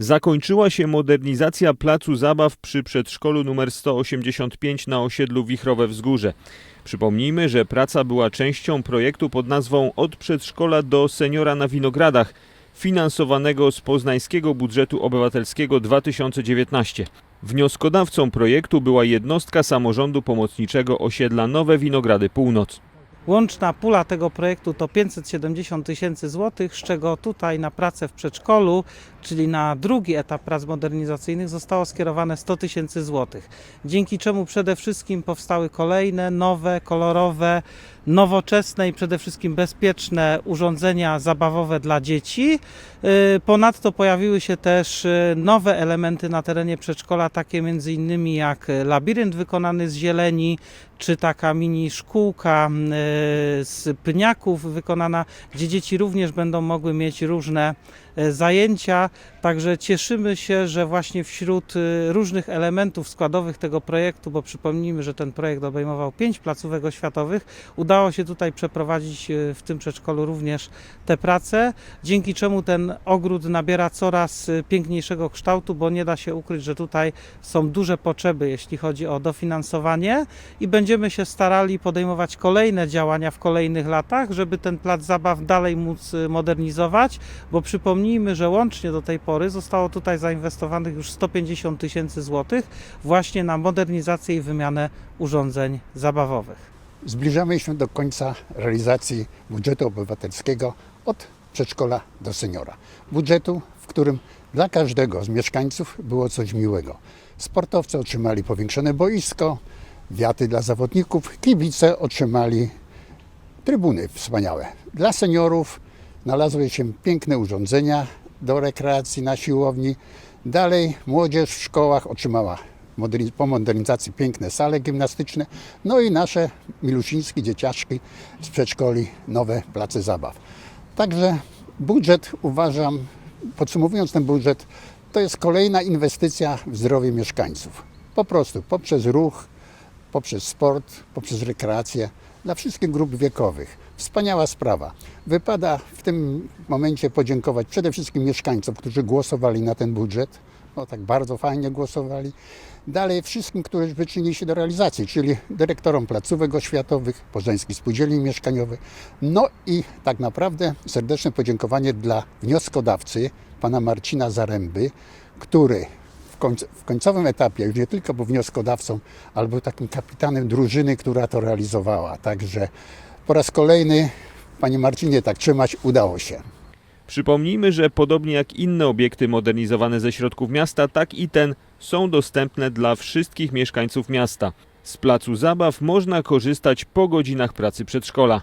Zakończyła się modernizacja placu zabaw przy przedszkolu nr 185 na osiedlu Wichrowe Wzgórze. Przypomnijmy, że praca była częścią projektu pod nazwą Od przedszkola do seniora na Winogradach, finansowanego z poznańskiego budżetu obywatelskiego 2019. Wnioskodawcą projektu była jednostka samorządu pomocniczego osiedla Nowe Winogrady Północ. Łączna pula tego projektu to 570 tysięcy złotych, z czego tutaj na pracę w przedszkolu, czyli na drugi etap prac modernizacyjnych zostało skierowane 100 tysięcy złotych. Dzięki czemu przede wszystkim powstały kolejne, nowe, kolorowe, nowoczesne i przede wszystkim bezpieczne urządzenia zabawowe dla dzieci. Yy, Ponadto pojawiły się też yy, nowe elementy na terenie przedszkola, takie między innymi jak labirynt wykonany z zieleni, czy taka mini szkółka yy, z pniaków wykonana, gdzie dzieci również będą mogły mieć różne zajęcia. Także cieszymy się, że właśnie wśród y, różnych elementów składowych tego projektu, bo przypomnijmy, że ten projekt obejmował pięć placówek oświatowych, udało się tutaj przeprowadzić y, w tym przedszkolu również te prace, dzięki czemu ten ogród nabiera coraz y, piękniejszego kształtu, bo nie da się ukryć, że tutaj są duże potrzeby, jeśli chodzi o dofinansowanie i będziemy się starali podejmować kolejne działania w kolejnych latach, żeby ten plac zabaw dalej móc y, modernizować, bo przypomnijmy, że łącznie do tej pory zostało tutaj zainwestowanych już 150 tysięcy złotych właśnie na modernizację i wymianę urządzeń zabawowych. Zbliżamy się do końca realizacji budżetu obywatelskiego od przedszkola do seniora. Budżetu, w którym dla każdego z mieszkańców było coś miłego. Sportowcy otrzymali powiększone boisko, wiaty dla zawodników, kibice otrzymali trybuny wspaniałe. Dla seniorów znalazły się piękne urządzenia do rekreacji na siłowni. Dalej młodzież w szkołach otrzymała po modernizacji piękne sale gimnastyczne, no i nasze milusińskie dzieciaczki z przedszkoli nowe place zabaw. Także budżet uważam, podsumowując ten budżet, to jest kolejna inwestycja w zdrowie mieszkańców. Po prostu poprzez ruch, poprzez sport, poprzez rekreację dla wszystkich grup wiekowych. Wspaniała sprawa. Wypada w tym momencie podziękować przede wszystkim mieszkańcom, którzy głosowali na ten budżet. No tak bardzo fajnie głosowali. Dalej wszystkim, którzy przyczynili się do realizacji, czyli dyrektorom placówek oświatowych, Poznańskich Spółdzielni Mieszkaniowych. No i tak naprawdę serdeczne podziękowanie dla wnioskodawcy, pana Marcina Zaręby, który w końcowym etapie już nie tylko był wnioskodawcą, ale był takim kapitanem drużyny, która to realizowała. Także po raz kolejny, panie Marcinie, tak trzymać udało się. Przypomnijmy, że podobnie jak inne obiekty modernizowane ze środków miasta, tak i ten są dostępne dla wszystkich mieszkańców miasta. Z placu zabaw można korzystać po godzinach pracy przedszkola.